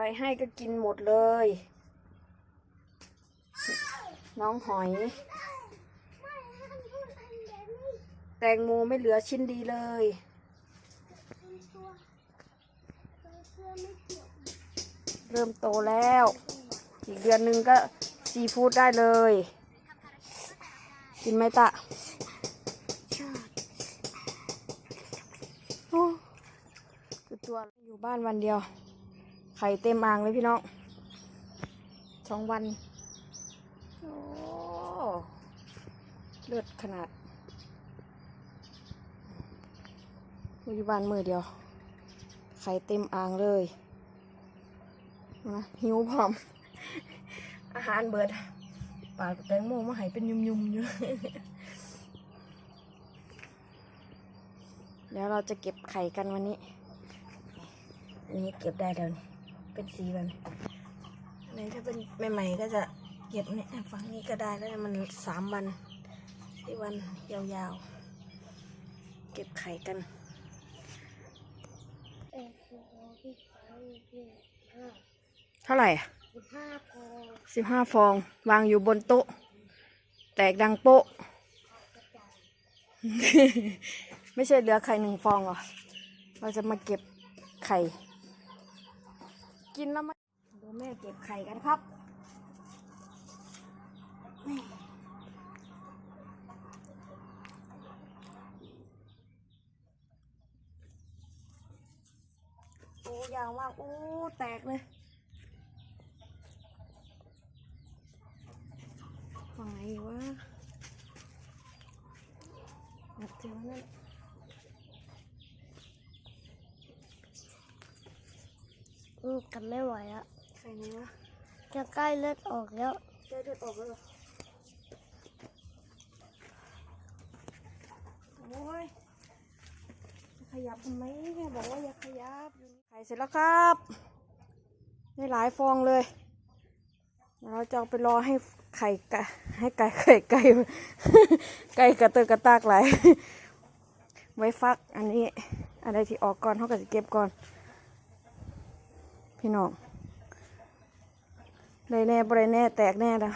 อะไรให้ก็กินหมดเลย น้องหอย แตงโมไม่เหลือชิ้นดีเลย เริ่มโตแล้ว อีกเดือนหนึ่งก็ซีฟู้ดได้เลย กินไหมตะตัวอยู่บ้านวันเดียว ไข่เต็มอ่างเลยพี่น้องสองวัน โอ้เลือดขนาดอยู่บ้านมือเดียว ไข่เต็มอ่างเลยนะหิวพร้อม อาหารเบิดปลากับแตงโมมาให้เป็นยุ่มๆอยู่เดี๋ยวเราจะเก็บไข่กันวันนี้อันนี้เก็บได้แล้วนี่ เป็นสีแบบนี้อันนี้ถ้าเป็นใหม่ๆก็จะเก็บเนี่ยฝั่งนี้ก็ได้แล้วมันสามวันสี่วันยาวๆ เก็บไข่กันเท่าไหร่อะห้าพอสิบห้าฟอง วางอยู่บนโต๊ะ แตกดังโป๊ะ ไม่ใช่เหลือไข่หนึ่งฟองเหรอ เราจะมาเก็บไข่ กินแล้วมาดูแม่เก็บไข่กันครับโอ้ยาวมากโอ้แตกเลยฝั่งไหนวะอยากเจอนั่น อืมกันไม่ไหวอะใครนี่วะจะใกล้เลือดออกแล้วได้เลือดออกแล้วเหรอโอ้ยจะขยับทำไมแม่บอกว่าอย่าขยับอยู่นี่ไข่เสร็จแล้วครับได้หลายฟองเลยเดี๋ยวเราจะเอาไปรอให้ไข่ไก่ให้ไก่ไข่ไก่ไก่กระเตอกระตากไหลายไว้ฟักอันนี้อะไรที่ออกก่อนเขาก็จะเก็บก่อน พี่น้องได้แน่บ่ได้แน่แตกแน่ละ